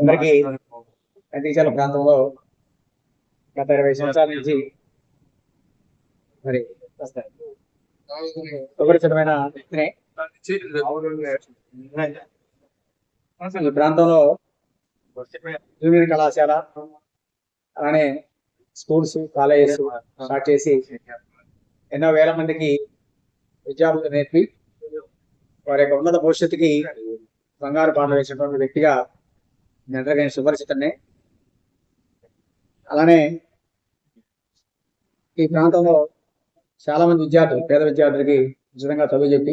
అందరికీ నందిచాల ప్రాంతంలో గత ఇరవై సంవత్సరాల నుంచి మరి సుపరిచితమైన ఈ ప్రాంతంలో జూనియర్ కళాశాల అలానే స్కూల్స్ కాలేజెస్ స్టార్ట్ చేసి ఎన్నో వేల మందికి విద్యార్థులు నేర్పి వారి యొక్క ఉన్నత భవిష్యత్తుకి బంగారు పాటలు వేసినటువంటి వ్యక్తిగా మీ అందరికీ అలానే ఈ ప్రాంతంలో చాలా మంది విద్యార్థులు పేద విద్యార్థులకి ఉచితంగా చదువు చెప్పి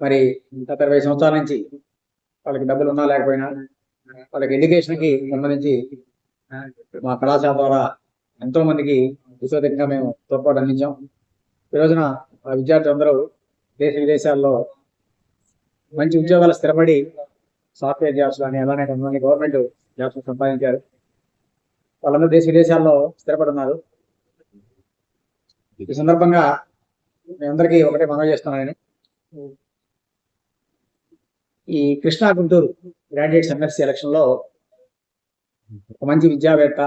మరి గత ఇరవై సంవత్సరాల నుంచి వాళ్ళకి డబ్బులు ఉన్నా లేకపోయినా వాళ్ళకి ఎడ్యుకేషన్కి సంబంధించి మా కళాశాల ద్వారా ఎంతో మందికి విశ్వతంగా మేము తోడ్పాటు అందించాం. ఈ రోజున ఆ విద్యార్థులందరూ దేశ విదేశాల్లో మంచి ఉద్యోగాలు స్థిరపడి సాఫ్ట్వేర్ జాబ్స్ కానీ అలానే కొంతమంది గవర్నమెంట్ జాబ్స్ సంపాదించారు. వాళ్ళందరూ దేశ విదేశాల్లో స్థిరపడున్నారు ఈ సందర్భంగా మీ అందరికీ ఒకటే మనవి చేస్తున్నాను నేను. ఈ కృష్ణా గుంటూరు గ్రాడ్యుయేట్స్ ఎమ్మెల్సీ ఎలక్షన్లో ఒక మంచి విద్యావేత్త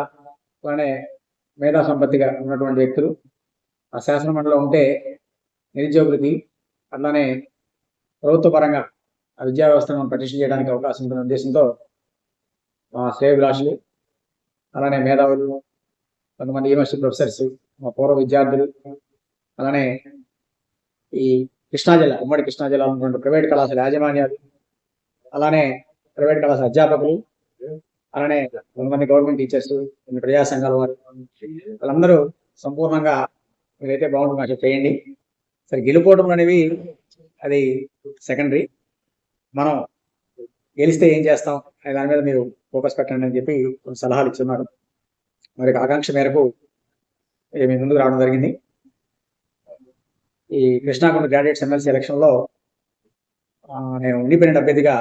అలానే మేధా సంపత్తిగా ఉన్నటువంటి వ్యక్తులు. ఆ శాసనమండలిలో ఉంటే నిరుద్యోగులకి అట్లానే ప్రభుత్వ పరంగా విద్యా వ్యవస్థను పటిష్ట చేయడానికి అవకాశం ఉంటున్న ఉద్దేశంతో మా శ్రేయభిలాషులు అలానే మేధావులు కొంతమంది యూనివర్సిటీ ప్రొఫెసర్స్ మా పూర్వ విద్యార్థులు అలానే ఈ కృష్ణా జిల్లా ఉమ్మడి కృష్ణా జిల్లాలో ఉన్నటువంటి ప్రైవేట్ కళాశాల యాజమాన్యాలు అలానే ప్రైవేట్ కళాశాల అధ్యాపకులు అలానే కొంతమంది గవర్నమెంట్ టీచర్స్ కొన్ని ప్రజా సంఘాల వారు వాళ్ళందరూ సంపూర్ణంగా మీరైతే బాగుంటుంది నాకు చేయండి. సరే గెలుపోవడం అనేవి అది సెకండరీ. మనం గెలిస్తే ఏం చేస్తాం? అనే దాని మీద మీరు ఫోకస్ పెట్టండి అని చెప్పి కొన్ని సలహాలు ఇచ్చున్నారు. మరి ఆకాంక్ష మేరకు మీ ముందుకు రావడం జరిగింది. ఈ కృష్ణాకుండ గ్రాడ్యుయేట్స్ ఎమ్మెల్సీ ఎలక్షన్లో నేను ఇండిపెండెంట్ అభ్యర్థిగా